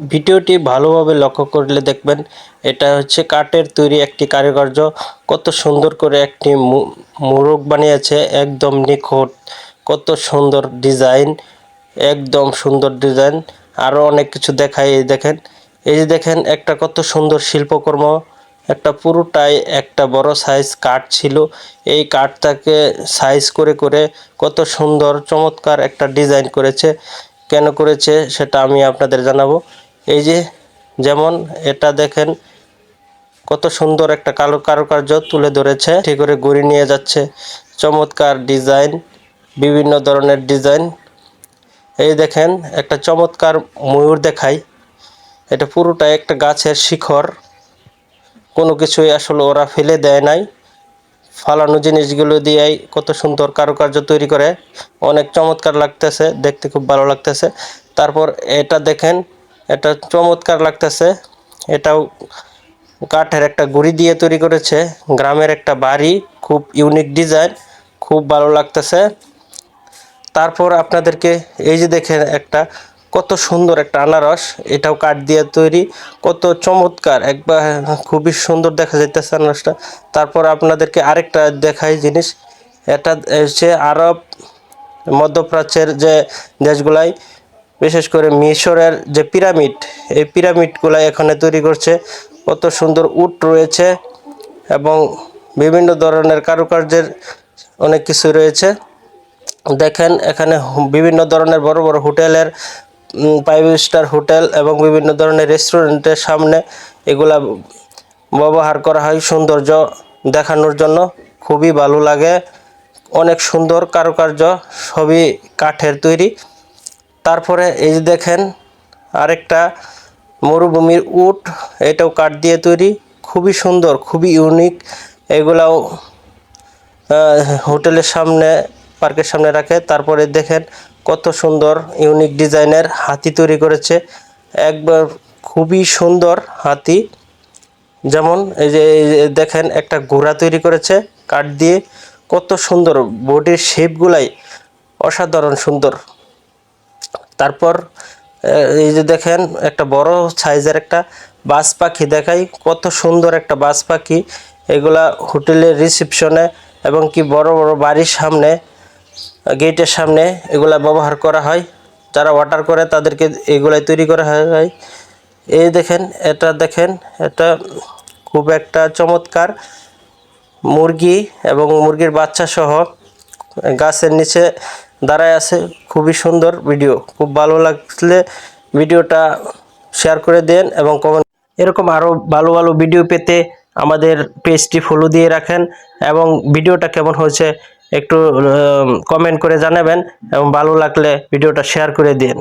ভিডিওটি ভালোভাবে লক্ষ্য করলে দেখবেন এটা হচ্ছে কাঠের তৈরি একটি কারুকার্য কত সুন্দর করে একটি মোরগ বানিয়েছে, একদম নিখুঁত। কত সুন্দর ডিজাইন, একদম সুন্দর ডিজাইন। আরও অনেক কিছু দেখায় এই দেখেন। এই যে দেখেন, একটা কত সুন্দর শিল্পকর্ম। একটা পুরোটাই একটা বড় সাইজ কাঠ ছিল। এই কাঠটাকে সাইজ করে করে কত সুন্দর চমৎকার একটা ডিজাইন করেছে। কেন করেছে, সেটা আমি আপনাদের জানাব। এই যে যেমন এটা দেখেন, কত সুন্দর একটা কালো কারুকার্য তুলে ধরেছে। ঠিক করে গড়ি নিয়ে যাচ্ছে। চমৎকার ডিজাইন, বিভিন্ন ধরনের ডিজাইন। এই দেখেন, একটা চমৎকার ময়ূর দেখাই। এটা পুরোটা একটা গাছের শিখর। কোনো কিছুই আসলে ওরা ফেলে দেয় নাই। ফালানো জিনিসগুলো দিয়েই কত সুন্দর কারুকার্য তৈরি করে। অনেক চমৎকার লাগতেছে, দেখতে খুব ভালো লাগতেছে। তারপর এটা দেখেন এটা চমৎকার লাগতেছে। এটাও কাঠের একটা গুড়ি দিয়ে তৈরি করেছে। গ্রামের একটা বাড়ি, খুব ইউনিক ডিজাইন খুব ভালো লাগতেছে। তারপর আপনাদেরকে এই যে দেখেন একটা, কত সুন্দর একটা আনারস, এটাও কাঠ দিয়ে তৈরি। কত চমৎকার, একবার খুবই সুন্দর দেখা যাইতেছে আনারসটা। তারপর আপনাদেরকে আরেকটা দেখাই জিনিস, এটা হচ্ছে আরব মধ্যপ্রাচ্যের যে দেশগুলাই বিশেষ করে মিশরের যে পিরামিড, এই পিরামিডগুলাই এখানে তৈরি করছে। কত সুন্দর উট রয়েছে এবং বিভিন্ন ধরনের কারুকার্যের অনেক কিছু রয়েছে। দেখেন, এখানে বিভিন্ন ধরনের বড় বড় হোটেলের ফাইভ স্টার হোটেল এবং বিভিন্ন ধরনের রেস্টুরেন্টের সামনে এগুলা ব্যবহার করা হয় সৌন্দর্য দেখানোর জন্য। খুবই ভালো লাগে। অনেক সুন্দর কারুকার্য, সবই কাঠের তৈরি। তারপরে এই যে দেখেন, আরেকটা মরুভূমির উট, এটাও কাঠ দিয়ে তৈরি। খুবই সুন্দর, খুবই ইউনিক এগুলাও হোটেলের সামনে, পার্কের সামনে রাখে। তারপরে দেখেন কত সুন্দর ইউনিক ডিজাইনের হাতি তৈরি করেছে। একবার খুবই সুন্দর হাতি। যেমন এই যে দেখেন, একটা ঘোড়া তৈরি করেছে কাঠ দিয়ে। কত সুন্দর বডির শেপগুলাই অসাধারণ সুন্দর। তারপর এই যে দেখেন, একটা বড় সাইজের একটা বাস পাখি দেখাই, কত সুন্দর একটা বাস পাখি এগুলা হোটেলের রিসেপশনে এবং কি বড় বড় বাড়ির সামনে, গেটের সামনে এগুলা ব্যবহার করা হয়। যারা অর্ডার করে তাদেরকে এগুলাই তৈরি করা হয়। এই দেখেন, এটা দেখেন, এটা খুব একটা চমৎকার মুরগি এবং মুরগির বাচ্চা সহ গাছের নিচে দাঁড়ায় আছে। খুবই সুন্দর ভিডিও। খুব ভালো লাগলে ভিডিওটা শেয়ার করে দেন এবং কমেন্ট এরকম আরও ভালো ভালো ভিডিও পেতে আমাদের পেজটি ফলো দিয়ে রাখেন এবং ভিডিওটা কেমন হয়েছে একটু কমেন্ট করে জানাবেন এবং ভালো লাগলে ভিডিওটা শেয়ার করে দিন।